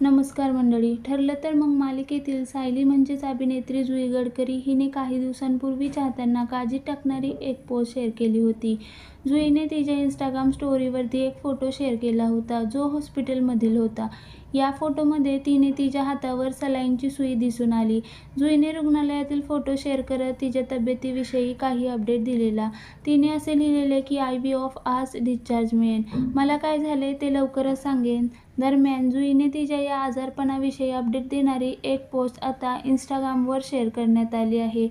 नमस्कार मंडळी. ठरलं तर मग मालिकेतील सायली म्हणजेच अभिनेत्री जुई गडकरी हिने काही दिवसांपूर्वी चाहत्यांना काळजी टाकणारी एक पोस्ट शेअर केली होती. जुईने तिच्या इंस्टाग्राम स्टोरीवरती एक फोटो शेअर केला होता जो हॉस्पिटलमधील होता. या फोटोमध्ये तिने तिच्या हातावर सलाईनची सुई दिसून आली. जुईने रुग्णालयातील फोटो शेअर करत तिच्या तब्येतीविषयी काही अपडेट दिलेला. तिने असे लिहिलेले की आय बी ऑफ आज डिस्चार्ज मिळेल मला काय झाले ते लवकरच सांगेन. दरम्यान जुईने तिच्या या आजारपणाविषयी अपडेट देणारी एक पोस्ट आता इंस्टाग्रामवर शेअर करण्यात आली आहे.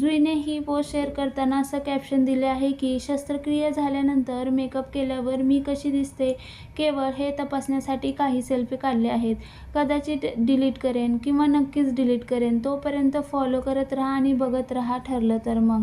जुईने ही पोस्ट शेअर करताना असं कॅप्शन दिले आहे की शस्त्रक्रिया झाल्यानंतर मेकअप केल्यावर मी कशी दिसते केवळ हे तपासण्यासाठी काही सेल्फी काढले आहेत. कदाचित डिलीट करेन किंवा नक्कीच डिलीट करेन तोपर्यंत फॉलो करत राहा आणि बघत राहा ठरलं तर मग.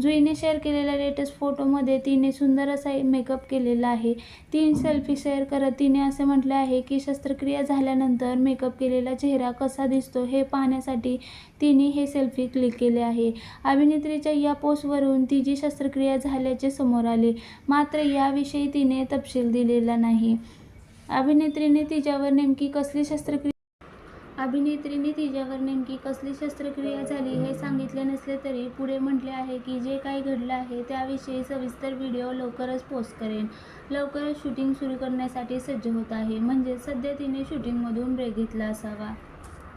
जुईने शेअर केलेल्या लेटेस्ट फोटोमध्ये तिने सुंदर असा मेकअप केलेला आहे. तीन सेल्फी शेअर करत तिने असे म्हटले आहे की शस्त्रक्रिया झाल्यानंतर मेकअप केलेला चेहरा कसा दिसतो हे पाहण्यासाठी तिने हे सेल्फी क्लिक केले आहे. अभिनेत्रीच्या या पोस्टवरून तिची शस्त्रक्रिया झाल्याचे समोर आले. मात्र याविषयी तिने तपशील दिलेला नाही. अभिनेत्रीने तिच्यावर नेमकी कसली शस्त्रक्रिया अभिनेत्रीने तिच्यावर नेमकी कसली शस्त्रक्रिया झाली हे सांगितले नसले तरी पुढे म्हटले आहे की जे काही घडलं आहे त्याविषयी सविस्तर व्हिडिओ लवकरच पोस्ट करेन. लवकरच शूटिंग सुरू करण्यासाठी सज्ज होत आहे. म्हणजे सध्या तिने शूटिंगमधून ब्रेक घेतला असावा.